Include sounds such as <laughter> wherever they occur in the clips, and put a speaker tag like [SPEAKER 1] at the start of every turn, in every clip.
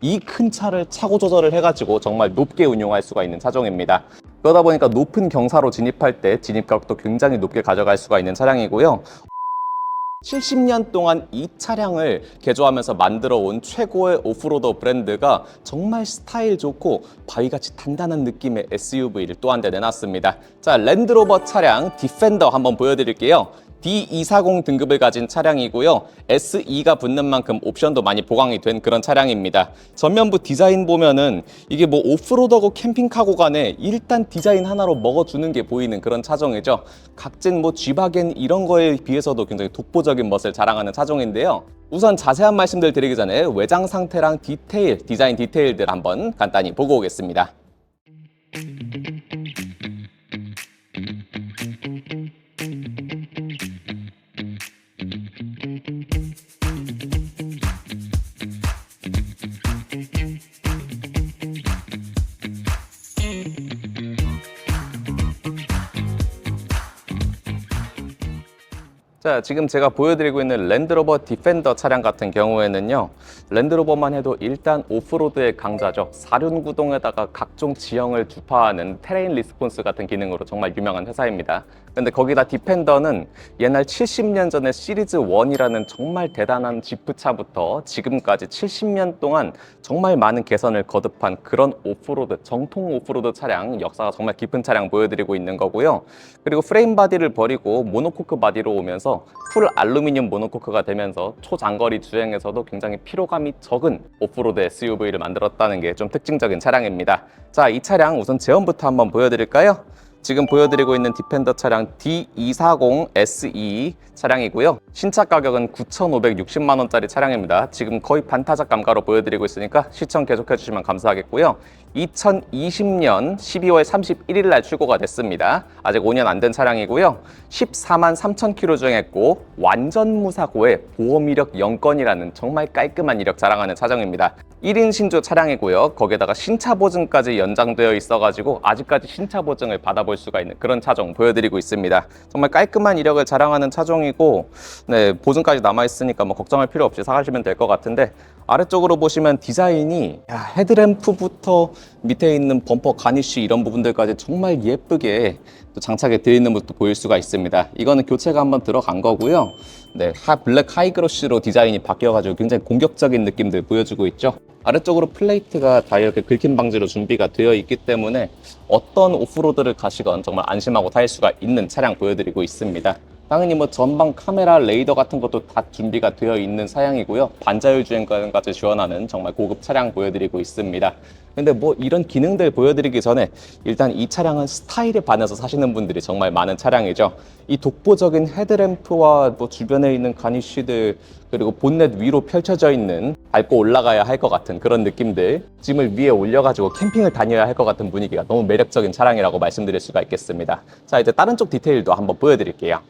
[SPEAKER 1] 이 큰 차를 차고 조절을 해가지고 정말 높게 운용할 수가 있는 차종입니다. 그러다 보니까 높은 경사로 진입할 때 진입각도 굉장히 높게 가져갈 수가 있는 차량이고요. 70년 동안 이 차량을 개조하면서 만들어 온 최고의 오프로더 브랜드가 정말 스타일 좋고 바위같이 단단한 느낌의 SUV를 또 한 대 내놨습니다. 자, 랜드로버 차량 디펜더 한번 보여드릴게요. D240 등급을 가진 차량이고요. SE가 붙는 만큼 옵션도 많이 보강이 된 그런 차량입니다. 전면부 디자인 보면은 이게 뭐 오프로더고 캠핑카고 간에 일단 디자인 하나로 먹어주는 게 보이는 그런 차종이죠. 각진 뭐 G바겐 이런 거에 비해서도 굉장히 독보적인 멋을 자랑하는 차종인데요. 우선 자세한 말씀들 드리기 전에 외장 상태랑 디테일, 디자인 디테일들 한번 간단히 보고 오겠습니다. 자, 지금 제가 보여드리고 있는 랜드로버 디펜더 차량 같은 경우에는요, 랜드로버만 해도 일단 오프로드의 강자죠. 사륜 구동에다가 각종 지형을 주파하는 테레인 리스폰스 같은 기능으로 정말 유명한 회사입니다. 근데 거기다 디펜더는 옛날 70년 전에 시리즈 1이라는 정말 대단한 지프차부터 지금까지 70년 동안 정말 많은 개선을 거듭한 그런 오프로드, 정통 오프로드 차량, 역사가 정말 깊은 차량 보여드리고 있는 거고요. 그리고 프레임 바디를 버리고 모노코크 바디로 오면서 풀 알루미늄 모노코크가 되면서 초장거리 주행에서도 굉장히 피로감이 적은 오프로드 SUV를 만들었다는 게 좀 특징적인 차량입니다. 자, 이 차량 우선 제원부터 한번 보여드릴까요? 지금 보여드리고 있는 디펜더 차량 D240 SE 차량이고요. 신차 가격은 9,560만 원짜리 차량입니다. 지금 거의 반타작 감가로 보여드리고 있으니까 시청 계속해 주시면 감사하겠고요. 2020년 12월 31일 날 출고가 됐습니다. 아직 5년 안 된 차량이고요. 14만 3천 킬로 주행했고 완전 무사고에 보험 이력 0건이라는 정말 깔끔한 이력 자랑하는 차종입니다. 1인 신조 차량이고요. 거기에다가 신차 보증까지 연장되어 있어가지고 아직까지 신차 보증을 받아볼 수가 있는 그런 차종 보여드리고 있습니다. 정말 깔끔한 이력을 자랑하는 차종이고 네, 보증까지 남아 있으니까 뭐 걱정할 필요 없이 사가시면 될 것 같은데 아래쪽으로 보시면 디자인이 야, 헤드램프부터 밑에 있는 범퍼 가니쉬 이런 부분들까지 정말 예쁘게 또 장착이 되어 있는 모습도 보일 수가 있습니다. 이거는 교체가 한번 들어간 거고요. 네, 하, 블랙 하이그로시로 디자인이 바뀌어가지고 굉장히 공격적인 느낌들 보여주고 있죠. 아래쪽으로 플레이트가 다 이렇게 긁힘 방지로 준비가 되어 있기 때문에 어떤 오프로드를 가시건 정말 안심하고 탈 수가 있는 차량 보여드리고 있습니다. 당연히 뭐 전방 카메라, 레이더 같은 것도 다 준비가 되어 있는 사양이고요. 반자율 주행까지 지원하는 정말 고급 차량 보여드리고 있습니다. 근데 뭐 이런 기능들 보여드리기 전에 일단 이 차량은 스타일에 반해서 사시는 분들이 정말 많은 차량이죠. 이 독보적인 헤드램프와 뭐 주변에 있는 가니쉬들 그리고 본넷 위로 펼쳐져 있는 밟고 올라가야 할 것 같은 그런 느낌들 짐을 위에 올려가지고 캠핑을 다녀야 할 것 같은 분위기가 너무 매력적인 차량이라고 말씀드릴 수가 있겠습니다. 자 이제 다른 쪽 디테일도 한번 보여드릴게요.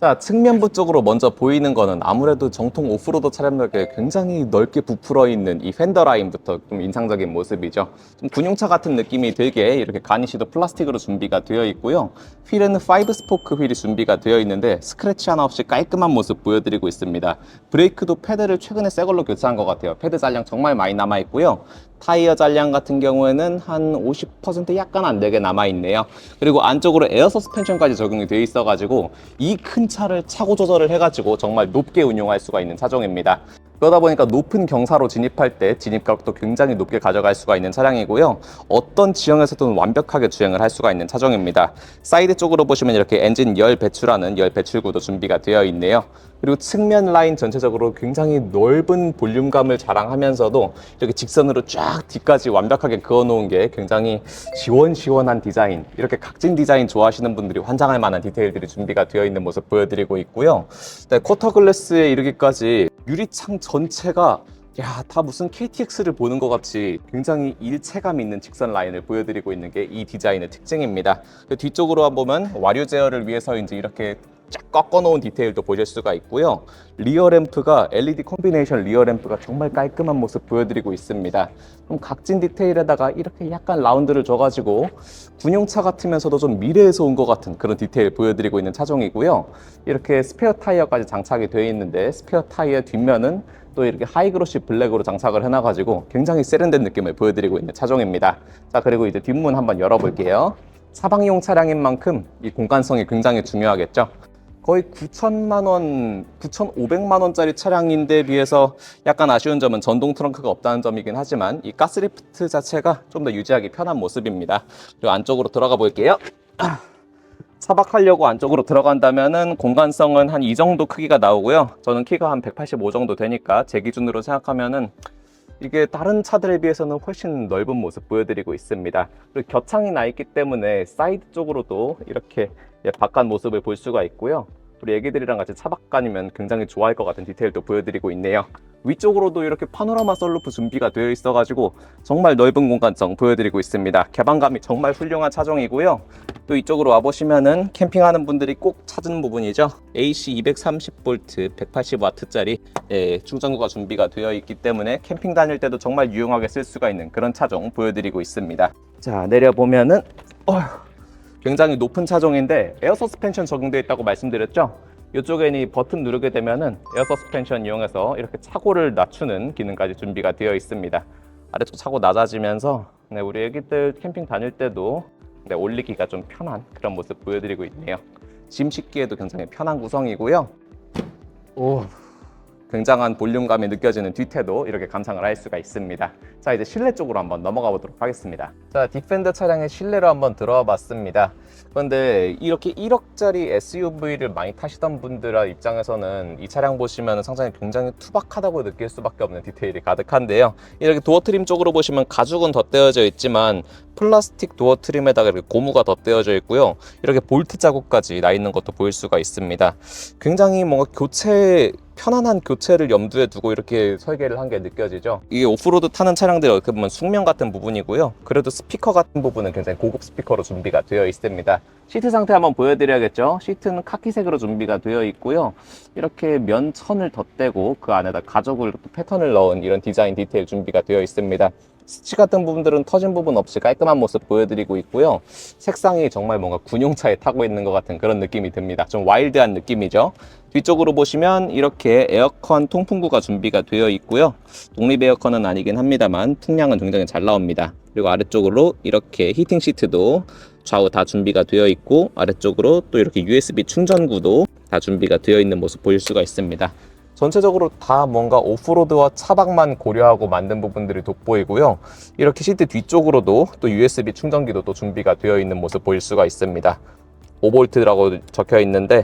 [SPEAKER 1] 자, 측면부 쪽으로 먼저 보이는 거는 아무래도 정통 오프로드 차량들께 굉장히 넓게 부풀어 있는 이 펜더 라인부터 좀 인상적인 모습이죠. 좀 군용차 같은 느낌이 들게 이렇게 가니쉬도 플라스틱으로 준비가 되어 있고요. 휠에는 5 스포크 휠이 준비가 되어 있는데 스크래치 하나 없이 깔끔한 모습 보여드리고 있습니다. 브레이크도 패드를 최근에 새 걸로 교체한 것 같아요. 패드 잔량 정말 많이 남아 있고요. 타이어 잔량 같은 경우에는 한 50% 약간 안 되게 남아 있네요. 그리고 안쪽으로 에어 서스펜션까지 적용이 되어 있어 가지고 이큰 차를 차고 조절을 해가지고 정말 높게 운용할 수가 있는 차종입니다. 그러다 보니까 높은 경사로 진입할 때 진입각도 굉장히 높게 가져갈 수가 있는 차량이고요. 어떤 지형에서도 완벽하게 주행을 할 수가 있는 차종입니다. 사이드 쪽으로 보시면 이렇게 엔진 열 배출하는 열 배출구도 준비가 되어 있네요. 그리고 측면 라인 전체적으로 굉장히 넓은 볼륨감을 자랑하면서도 이렇게 직선으로 쫙 뒤까지 완벽하게 그어놓은 게 굉장히 시원시원한 디자인 이렇게 각진 디자인 좋아하시는 분들이 환장할 만한 디테일들이 준비가 되어 있는 모습 보여드리고 있고요 네, 쿼터 글래스에 이르기까지 유리창 전체가 야, 다 무슨 KTX를 보는 것 같이 굉장히 일체감 있는 직선 라인을 보여드리고 있는 게 이 디자인의 특징입니다. 그 뒤쪽으로 보면 와류 제어를 위해서 이제 이렇게 쫙 꺾어 놓은 디테일도 보실 수가 있고요. 리어 램프가 LED 콤비네이션 리어 램프가 정말 깔끔한 모습 보여드리고 있습니다. 좀 각진 디테일에다가 이렇게 약간 라운드를 줘가지고 군용차 같으면서도 좀 미래에서 온 것 같은 그런 디테일 보여드리고 있는 차종이고요. 이렇게 스페어 타이어까지 장착이 되어 있는데 스페어 타이어 뒷면은 또 이렇게 하이그로시 블랙으로 장착을 해놔가지고 굉장히 세련된 느낌을 보여드리고 있는 차종입니다. 자 그리고 이제 뒷문 한번 열어볼게요. 사방용 차량인 만큼 이 공간성이 굉장히 중요하겠죠. 거의 9천만 원, 9,500만 원짜리 차량인데 비해서 약간 아쉬운 점은 전동 트렁크가 없다는 점이긴 하지만 이 가스리프트 자체가 좀 더 유지하기 편한 모습입니다. 그리고 안쪽으로 들어가 볼게요. <clears throat> 차박하려고 안쪽으로 들어간다면은 공간성은 한 이 정도 크기가 나오고요. 저는 키가 한 185 정도 되니까 제 기준으로 생각하면은 이게 다른 차들에 비해서는 훨씬 넓은 모습 보여드리고 있습니다. 그리고 겨창이 나 있기 때문에 사이드 쪽으로도 이렇게 예, 바깥 모습을 볼 수가 있고요. 우리 애기들이랑 같이 차박가니면 굉장히 좋아할 것 같은 디테일도 보여드리고 있네요. 위쪽으로도 이렇게 파노라마 썰루프 준비가 되어 있어가지고 정말 넓은 공간성 보여드리고 있습니다. 개방감이 정말 훌륭한 차종이고요. 또 이쪽으로 와보시면은 캠핑하는 분들이 꼭 찾은 부분이죠. AC 230V 180W짜리 예, 충전구가 준비가 되어 있기 때문에 캠핑 다닐 때도 정말 유용하게 쓸 수가 있는 그런 차종 보여드리고 있습니다. 자 내려보면은 어휴, 굉장히 높은 차종인데 에어 서스펜션 적용되어 있다고 말씀드렸죠. 이쪽에는 이 버튼 누르게 되면은 에어 서스펜션 이용해서 이렇게 차고를 낮추는 기능까지 준비가 되어 있습니다. 아래쪽 차고 낮아지면서 네, 우리 애기들 캠핑 다닐 때도 네, 올리기가 좀 편한 그런 모습 보여드리고 있네요. 짐 싣기에도 굉장히 편한 구성이고요. 오, 굉장한 볼륨감이 느껴지는 뒤태도 이렇게 감상을 할 수가 있습니다. 자, 이제 실내 쪽으로 한번 넘어가 보도록 하겠습니다. 자, 디펜더 차량의 실내로 한번 들어와 봤습니다. 그런데 이렇게 1억짜리 SUV를 많이 타시던 분들 입장에서는 이 차량 보시면 상당히 굉장히 투박하다고 느낄 수밖에 없는 디테일이 가득한데요. 이렇게 도어 트림 쪽으로 보시면 가죽은 덧대어져 있지만 플라스틱 도어 트림에다가 이렇게 고무가 덧대어져 있고요. 이렇게 볼트 자국까지 나 있는 것도 보일 수가 있습니다. 굉장히 뭔가 교체 편안한 교체를 염두에 두고 이렇게 설계를 한 게 느껴지죠. 이게 오프로드 타는 차량 들이 어떻게 보면 숙면 같은 부분이고요. 그래도 스피커 같은 부분은 굉장히 고급 스피커로 준비가 되어 있습니다. 시트 상태 한번 보여드려야겠죠. 시트는 카키색으로 준비가 되어 있고요. 이렇게 면 천을 덧대고 그 안에다 가죽을 또 패턴을 넣은 이런 디자인 디테일 준비가 되어 있습니다. 스치 같은 부분들은 터진 부분 없이 깔끔한 모습 보여드리고 있고요. 색상이 정말 뭔가 군용차에 타고 있는 것 같은 그런 느낌이 듭니다. 좀 와일드한 느낌이죠. 뒤쪽으로 보시면 이렇게 에어컨 통풍구가 준비가 되어 있고요. 독립 에어컨은 아니긴 합니다만 풍량은 굉장히 잘 나옵니다. 그리고 아래쪽으로 이렇게 히팅 시트도 좌우 다 준비가 되어 있고 아래쪽으로 또 이렇게 USB 충전구도 다 준비가 되어 있는 모습 보일 수가 있습니다. 전체적으로 다 뭔가 오프로드와 차박만 고려하고 만든 부분들이 돋보이고요. 이렇게 시트 뒤쪽으로도 또 USB 충전기도 또 준비가 되어 있는 모습 보일 수가 있습니다. 5V라고 적혀 있는데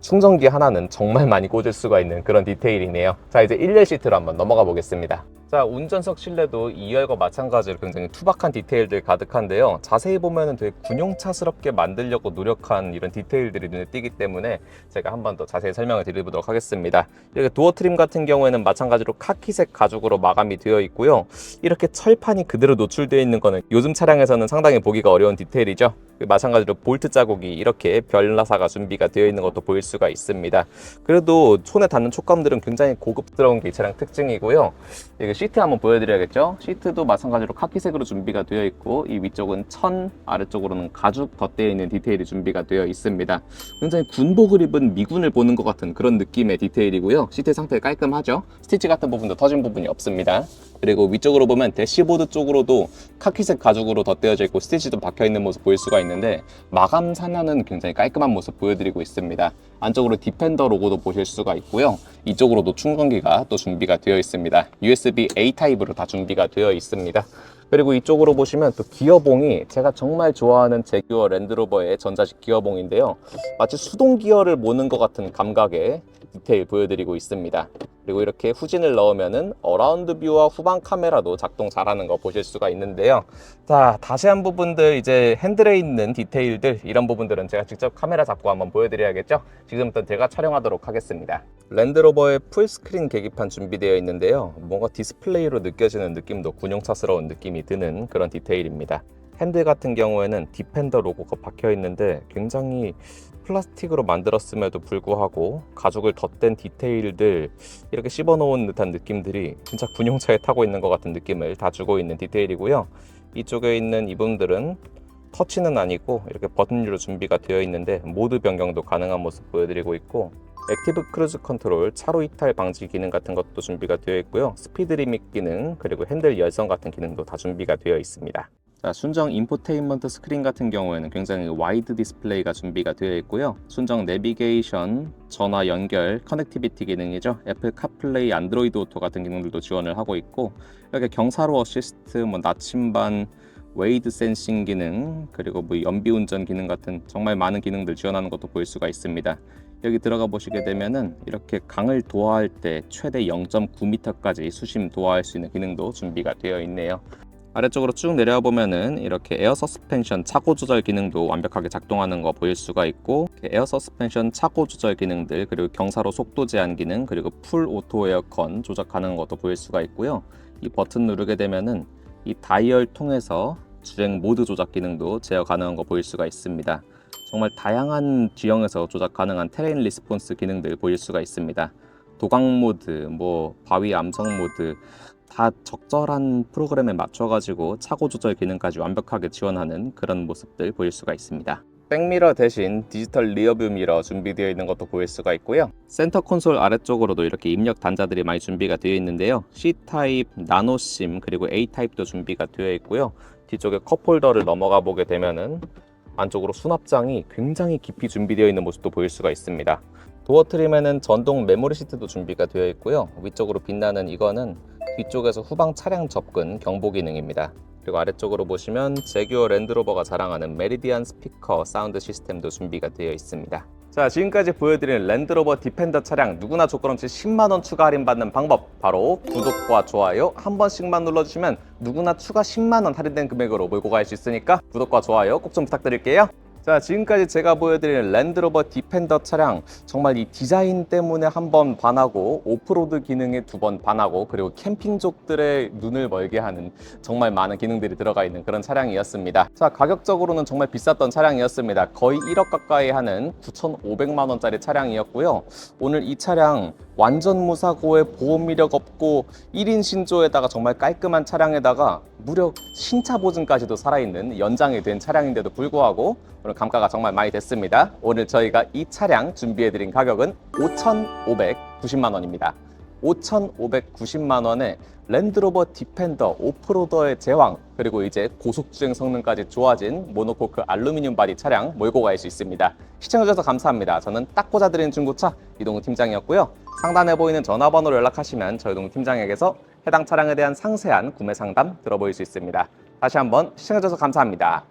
[SPEAKER 1] 충전기 하나는 정말 많이 꽂을 수가 있는 그런 디테일이네요. 자, 이제 1열 시트로 한번 넘어가 보겠습니다. 자, 운전석 실내도 2열과 마찬가지로 굉장히 투박한 디테일들 가득한데요. 자세히 보면 은 되게 군용차스럽게 만들려고 노력한 이런 디테일들이 눈에 띄기 때문에 제가 한 번 더 자세히 설명을 드리도록 하겠습니다. 이렇게 도어 트림 같은 경우에는 마찬가지로 카키색 가죽으로 마감이 되어 있고요. 이렇게 철판이 그대로 노출되어 있는 거는 요즘 차량에서는 상당히 보기가 어려운 디테일이죠. 마찬가지로 볼트 자국이 이렇게 별나사가 준비가 되어 있는 것도 보일 수가 있습니다. 그래도 손에 닿는 촉감들은 굉장히 고급스러운 게 이 차량 특징이고요. 시트 한번 보여드려야겠죠? 시트도 마찬가지로 카키색으로 준비가 되어 있고 이 위쪽은 천, 아래쪽으로는 가죽 덧대어 있는 디테일이 준비가 되어 있습니다. 굉장히 군복을 입은 미군을 보는 것 같은 그런 느낌의 디테일이고요. 시트 상태 깔끔하죠? 스티치 같은 부분도 터진 부분이 없습니다. 그리고 위쪽으로 보면 대시보드 쪽으로도 카키색 가죽으로 덧대어져 있고 스티치도 박혀 있는 모습 보일 수가 있는데 마감 산화는 굉장히 깔끔한 모습 보여드리고 있습니다. 안쪽으로 디펜더 로고도 보실 수가 있고요. 이쪽으로도 충전기가 또 준비가 되어 있습니다. USB A 타입으로 다 준비가 되어 있습니다. 그리고 이쪽으로 보시면 또 기어봉이 제가 정말 좋아하는 제규어 랜드로버의 전자식 기어봉인데요. 마치 수동 기어를 모는 것 같은 감각의 디테일 보여드리고 있습니다. 그리고 이렇게 후진을 넣으면은 어라운드 뷰와 후방 카메라도 작동 잘하는 거 보실 수가 있는데요. 자, 다시 한 부분들 이제 핸들에 있는 디테일들 이런 부분들은 제가 직접 카메라 잡고 한번 보여드려야겠죠. 지금부터 제가 촬영하도록 하겠습니다. 랜드로버의 풀스크린 계기판 준비되어 있는데요. 뭔가 디스플레이로 느껴지는 느낌도 군용차스러운 느낌이 드는 그런 디테일입니다. 핸들 같은 경우에는 디펜더 로고가 박혀 있는데 굉장히 플라스틱으로 만들었음에도 불구하고 가죽을 덧댄 디테일들 이렇게 씹어 놓은 듯한 느낌들이 진짜 군용차에 타고 있는 것 같은 느낌을 다 주고 있는 디테일이고요. 이쪽에 있는 이 부분들은 터치는 아니고 이렇게 버튼류로 준비가 되어 있는데 모드 변경도 가능한 모습 보여드리고 있고 액티브 크루즈 컨트롤, 차로 이탈 방지 기능 같은 것도 준비가 되어 있고요. 스피드 리밋 기능, 그리고 핸들 열선 같은 기능도 다 준비가 되어 있습니다. 자, 순정 인포테인먼트 스크린 같은 경우에는 굉장히 와이드 디스플레이가 준비가 되어 있고요. 순정 내비게이션, 전화 연결, 커넥티비티 기능이죠. 애플 카플레이, 안드로이드 오토 같은 기능들도 지원을 하고 있고 이렇게 경사로 어시스트, 뭐 나침반, 웨이드 센싱 기능, 그리고 뭐 연비 운전 기능 같은 정말 많은 기능들 지원하는 것도 볼 수가 있습니다. 여기 들어가 보시게 되면은 이렇게 강을 도하할 때 최대 0.9m까지 수심 도하할 수 있는 기능도 준비가 되어 있네요. 아래쪽으로 쭉 내려와 보면은 이렇게 에어 서스펜션 차고 조절 기능도 완벽하게 작동하는 거 보일 수가 있고 에어 서스펜션 차고 조절 기능들 그리고 경사로 속도 제한 기능 그리고 풀 오토 에어컨 조작 가능한 것도 보일 수가 있고요. 이 버튼 누르게 되면은 이 다이얼 통해서 주행 모드 조작 기능도 제어 가능한 거 보일 수가 있습니다. 정말 다양한 지형에서 조작 가능한 테레인 리스폰스 기능들 보일 수가 있습니다. 도강 모드, 뭐 바위 암석 모드 다 적절한 프로그램에 맞춰가지고 차고 조절 기능까지 완벽하게 지원하는 그런 모습들 보일 수가 있습니다. 백미러 대신 디지털 리어뷰 미러 준비되어 있는 것도 보일 수가 있고요. 센터 콘솔 아래쪽으로도 이렇게 입력 단자들이 많이 준비가 되어 있는데요. C 타입, 나노 심 그리고 A 타입도 준비가 되어 있고요. 뒤쪽에 컵 홀더를 넘어가 보게 되면은 안쪽으로 수납장이 굉장히 깊이 준비되어 있는 모습도 보일 수가 있습니다. 도어 트림에는 전동 메모리 시트도 준비가 되어 있고요. 위쪽으로 빛나는 이거는 뒤쪽에서 후방 차량 접근 경보 기능입니다. 그리고 아래쪽으로 보시면 제규어 랜드로버가 자랑하는 메리디안 스피커 사운드 시스템도 준비가 되어 있습니다. 자, 지금까지 보여드린 랜드로버 디펜더 차량 누구나 조건 없이 10만 원 추가 할인 받는 방법 바로 구독과 좋아요 한 번씩만 눌러주시면 누구나 추가 10만 원 할인된 금액으로 몰고 갈 수 있으니까 구독과 좋아요 꼭 좀 부탁드릴게요. 자, 지금까지 제가 보여드린 랜드로버 디펜더 차량 정말 이 디자인 때문에 한 번 반하고 오프로드 기능에 두 번 반하고 그리고 캠핑족들의 눈을 멀게 하는 정말 많은 기능들이 들어가 있는 그런 차량이었습니다. 자, 가격적으로는 정말 비쌌던 차량이었습니다. 거의 1억 가까이 하는 9,500만 원짜리 차량이었고요. 오늘 이 차량 완전 무사고에 보험 이력 없고 1인 신조에다가 정말 깔끔한 차량에다가 무려 신차 보증까지도 살아있는 연장이 된 차량인데도 불구하고 오늘 감가가 정말 많이 됐습니다. 오늘 저희가 이 차량 준비해드린 가격은 5,590만 원입니다. 5,590만 원에 랜드로버 디펜더 오프로더의 제왕 그리고 이제 고속주행 성능까지 좋아진 모노코크 알루미늄 바디 차량 몰고 갈 수 있습니다. 시청해주셔서 감사합니다. 저는 딱 꽂아드리는 중고차 이동우 팀장이었고요. 상단에 보이는 전화번호로 연락하시면 저희 동우 팀장에게서 해당 차량에 대한 상세한 구매 상담 들어보실 수 있습니다. 다시 한번 시청해주셔서 감사합니다.